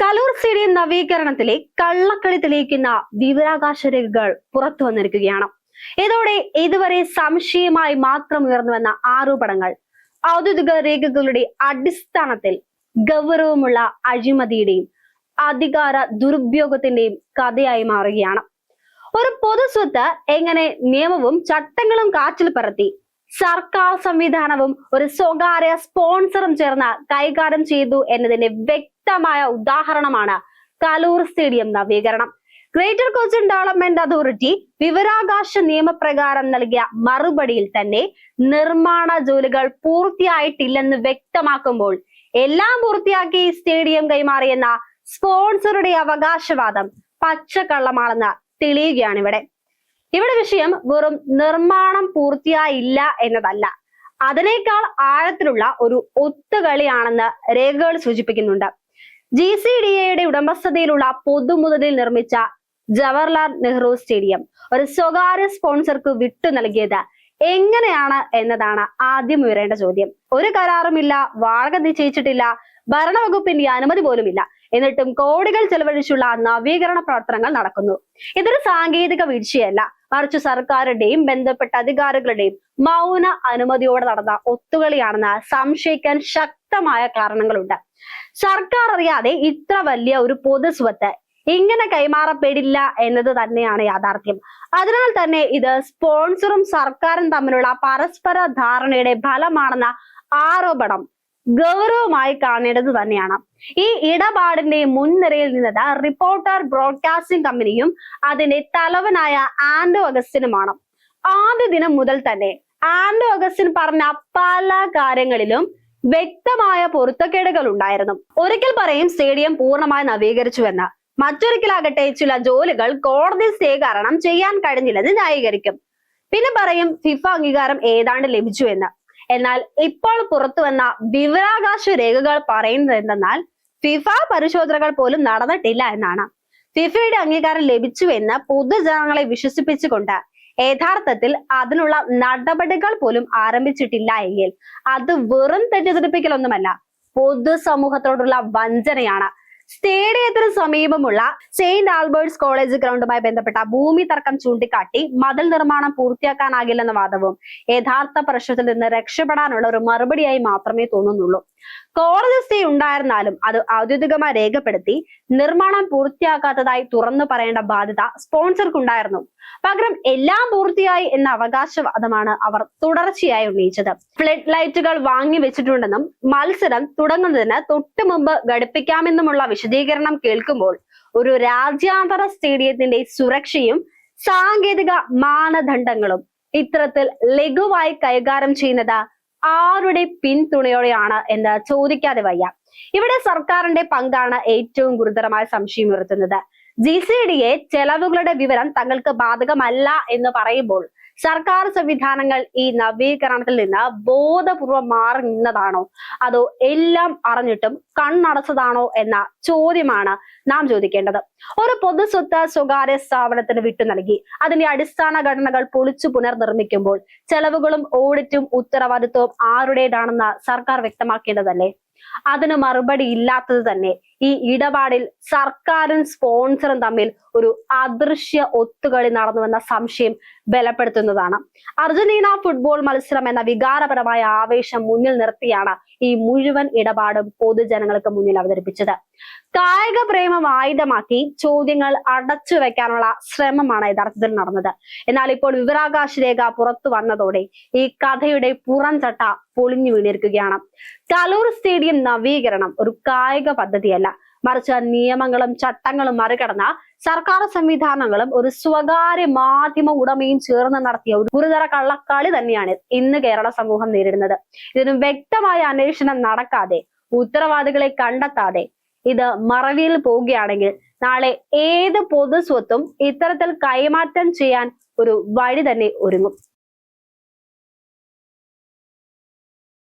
Kaloor stadium നവീകരണത്തിലെ കള്ളക്കളി തെളിയിക്കുന്ന വിവരാകാശ രേഖകൾ പുറത്തു വന്നിരിക്കുകയാണ്. ഇതോടെ ഇതുവരെ സംശയമായി മാത്രം ഉയർന്നുവന്ന ആരോപണങ്ങൾ ഔദ്യോഗിക രേഖകളുടെ അടിസ്ഥാനത്തിൽ ഗൗരവമുള്ള അഴിമതിയുടെയും അധികാര ദുരുപയോഗത്തിന്റെയും കഥയായി മാറുകയാണ്. ഒരു പൊതുസ്വത്ത് എങ്ങനെ നിയമവും ചട്ടങ്ങളും കാറ്റിൽ പറത്തി സർക്കാർ സംവിധാനവും ഒരു സ്വകാര്യ സ്പോൺസറും ചേർന്ന് കൈകാര്യം ചെയ്തു എന്നതിന്റെ വ്യക്തമായ ഉദാഹരണമാണ് കലൂർ സ്റ്റേഡിയം നവീകരണം. ഗ്രേറ്റർ കൊച്ചിൻ ഡെവലപ്മെന്റ് അതോറിറ്റി വിവരാകാശ നിയമപ്രകാരം നൽകിയ മറുപടിയിൽ തന്നെ നിർമ്മാണ ജോലികൾ പൂർത്തിയായിട്ടില്ലെന്ന് വ്യക്തമാക്കുമ്പോൾ എല്ലാം പൂർത്തിയാക്കി സ്റ്റേഡിയം കൈമാറിയെന്ന സ്പോൺസറുടെ അവകാശവാദം പച്ചക്കള്ളമാണെന്ന് തെളിയുകയാണ് ഇവിടെ ഇവിടെ വിഷയം വെറും നിർമ്മാണം പൂർത്തിയായില്ല എന്നതല്ല. അതിനേക്കാൾ ആഴത്തിലുള്ള ഒരു ഒത്തുകളിയാണെന്ന് രേഖകൾ സൂചിപ്പിക്കുന്നുണ്ട്. ജി സി ഡി എയുടെ ഉടമസ്ഥതയിലുള്ള പൊതുമുതലിൽ നിർമ്മിച്ച ജവഹർലാൽ നെഹ്റു സ്റ്റേഡിയം. ഒരു സ്വകാര്യ സ്പോൺസർക്ക് വിട്ടു നൽകിയത് എങ്ങനെയാണ് എന്നതാണ് ആദ്യം ഉയരേണ്ട ചോദ്യം. ഒരു കരാറുമില്ല വാടക നിശ്ചയിച്ചിട്ടില്ല ഭരണവകുപ്പിന്റെ അനുമതി പോലുമില്ല. എന്നിട്ടും കോടികൾ ചെലവഴിച്ചുള്ള നവീകരണ പ്രവർത്തനങ്ങൾ നടക്കുന്നു. ഇതൊരു സാങ്കേതിക വീഴ്ചയല്ല. മറിച്ച് സർക്കാരുടെയും ബന്ധപ്പെട്ട അധികാരികളുടെയും മൗന അനുമതിയോടെ നടന്ന ഒത്തുകളിയാണെന്ന് സംശയിക്കാൻ ശക്തമായ കാരണങ്ങളുണ്ട്. സർക്കാർ അറിയാതെ ഇത്ര വലിയ ഒരു പൊതു സ്വത്ത് ഇങ്ങനെ കൈമാറപ്പെടില്ല എന്നത് തന്നെയാണ് യാഥാർത്ഥ്യം. അതിനാൽ തന്നെ ഇത് സ്പോൺസറും സർക്കാരും തമ്മിലുള്ള പരസ്പര ധാരണയുടെ ഫലമാണെന്ന ആരോപണം ഗൗരവമായി കാണേണ്ടത് തന്നെയാണ്. ഈ ഇടപാടിന്റെ മുൻനിരയിൽ നിന്നത് റിപ്പോർട്ടർ ബ്രോഡ്കാസ്റ്റിംഗ് കമ്പനിയും അതിന്റെ തലവനായ ആൻഡോ അഗസ്റ്റിനുമാണ്. ആദ്യ ദിനം മുതൽ തന്നെ ആൻഡോ അഗസ്റ്റിൻ പറഞ്ഞ പല കാര്യങ്ങളിലും വ്യക്തമായ പൊരുത്തക്കേടുകൾ ഉണ്ടായിരുന്നു. ഒരിക്കൽ പറയും സ്റ്റേഡിയം പൂർണമായി നവീകരിച്ചുവെന്ന്. മറ്റൊരിക്കലാകട്ടെ ചില ജോലികൾ കോടതി സ്റ്റേ കാരണം ചെയ്യാൻ കഴിഞ്ഞില്ലെന്ന് ന്യായീകരിക്കും. പിന്നെ പറയും ഫിഫ അംഗീകാരം ഏതാണ്ട് ലഭിച്ചു എന്ന് എന്നാൽ ഇപ്പോൾ പുറത്തു വന്ന വിവരാകാശ രേഖകൾ പറയുന്നത് എന്തെന്നാൽ ഫിഫ പരിശോധനകൾ പോലും നടന്നിട്ടില്ല എന്നാണ്. ഫിഫയുടെ അംഗീകാരം ലഭിച്ചു എന്ന് പൊതുജനങ്ങളെ വിശ്വസിപ്പിച്ചുകൊണ്ട് യഥാർത്ഥത്തിൽ അതിനുള്ള നടപടികൾ പോലും ആരംഭിച്ചിട്ടില്ല എങ്കിൽ അത് വെറും തെറ്റിദ്ധരിപ്പിക്കലൊന്നുമല്ല. പൊതുസമൂഹത്തോടുള്ള വഞ്ചനയാണ്. സ്റ്റേഡിയത്തിന് സമീപമുള്ള സെയിന്റ് ആൽബർട്ട്സ് കോളേജ് ഗ്രൗണ്ടുമായി ബന്ധപ്പെട്ട ഭൂമി തർക്കം ചൂണ്ടിക്കാട്ടി മതിൽ നിർമ്മാണം പൂർത്തിയാക്കാനാകില്ലെന്ന വാദവും യഥാർത്ഥ പ്രശ്നത്തിൽ നിന്ന് രക്ഷപ്പെടാനുള്ള ഒരു മറുപടിയായി മാത്രമേ തോന്നുന്നുള്ളൂ. കോടതി സ്റ്റേ ഉണ്ടായിരുന്നാലും അത് ഔദ്യോഗികമായി രേഖപ്പെടുത്തി നിർമ്മാണം പൂർത്തിയാക്കാത്തതായി തുറന്നു പറയേണ്ട ബാധ്യത സ്പോൺസർക്കുണ്ടായിരുന്നു പകരം എല്ലാം പൂർത്തിയായി എന്ന അവകാശവാദമാണ് അവർ തുടർച്ചയായി ഉന്നയിച്ചത്. ഫ്ലഡ് ലൈറ്റുകൾ വാങ്ങി വെച്ചിട്ടുണ്ടെന്നും മത്സരം തുടങ്ങുന്നതിന് തൊട്ടു മുമ്പ് ഘടിപ്പിക്കാമെന്നുമുള്ള വിശദീകരണം കേൾക്കുമ്പോൾ ഒരു രാജ്യാന്തര സ്റ്റേഡിയത്തിന്റെ സുരക്ഷയും സാങ്കേതിക മാനദണ്ഡങ്ങളും ഇത്തരത്തിൽ ലഘുവായി കൈകാര്യം ചെയ്യുന്നത് ആരുടെ പിന്തുണയോടെയാണ് എന്ന് ചോദിക്കാതെ വയ്യ. ഇവിടെ സർക്കാരിന്റെ പങ്കാണ് ഏറ്റവും ഗുരുതരമായ സംശയം ഉയർത്തുന്നത്. ജി സി ഡിയെ ചെലവുകളുടെ വിവരം തങ്ങൾക്ക് ബാധകമല്ല എന്ന് പറയുമ്പോൾ സർക്കാർ സംവിധാനങ്ങൾ ഈ നവീകരണത്തിൽ നിന്ന് ബോധപൂർവം മാറി നിന്നതാണോ? അതോ എല്ലാം അറിഞ്ഞിട്ടും കണ്ണടച്ചതാണോ എന്ന ചോദ്യമാണ് നാം ചോദിക്കേണ്ടത്. ഒരു പൊതുസ്വത്ത് സ്വകാര്യ സ്ഥാപനത്തിന് വിട്ടു നൽകി അതിന്റെ അടിസ്ഥാന ഘടനകൾ പൊളിച്ചു പുനർനിർമ്മിക്കുമ്പോൾ ചെലവുകളും ഓഡിറ്റും ഉത്തരവാദിത്വവും ആരുടേതാണെന്ന് സർക്കാർ വ്യക്തമാക്കേണ്ടതല്ലേ? അതിന് മറുപടി ഇല്ലാത്തത് തന്നെ ഈ ഇടപാടിൽ സർക്കാരും സ്പോൺസറും തമ്മിൽ ഒരു അദൃശ്യ ഒത്തുകളി നടന്നുവെന്ന സംശയം ബലപ്പെടുത്തുന്നതാണ്. അർജന്റീന ഫുട്ബോൾ മത്സരം എന്ന വികാരപരമായ ആവേശം മുന്നിൽ നിർത്തിയാണ് ഈ മുഴുവൻ ഇടപാടും പൊതുജനങ്ങൾക്ക് മുന്നിൽ അവതരിപ്പിച്ചത്. കായിക പ്രേമം ആയുധമാക്കി ചോദ്യങ്ങൾ അടച്ചു വെക്കാനുള്ള ശ്രമമാണ് യഥാർത്ഥത്തിൽ നടന്നത്. എന്നാൽ ഇപ്പോൾ വിവരാകാശ രേഖ പുറത്തു വന്നതോടെ ഈ കഥയുടെ പുറംചട്ട പൊളിഞ്ഞു വീണിരിക്കുകയാണ്. കലൂർ സ്റ്റേഡിയം നവീകരണം ഒരു കായിക പദ്ധതിയല്ല. മറിച്ച് നിയമങ്ങളും ചട്ടങ്ങളും മറികടന്ന സർക്കാർ സംവിധാനങ്ങളും ഒരു സ്വകാര്യ മാധ്യമ ഉടമയും ചേർന്ന് നടത്തിയ ഒരു ഗുരുതര കള്ളക്കളി തന്നെയാണ് ഇന്ന് കേരള സമൂഹം നേരിടുന്നത്. ഇതിനും വ്യക്തമായ അന്വേഷണം നടക്കാതെ ഉത്തരവാദികളെ കണ്ടെത്താതെ ഇത് മറവിയിൽ പോവുകയാണെങ്കിൽ നാളെ ഏത് പൊതു സ്വത്തും ഇത്തരത്തിൽ കൈമാറ്റം ചെയ്യാൻ ഒരു വഴി തന്നെ ഒരുങ്ങും.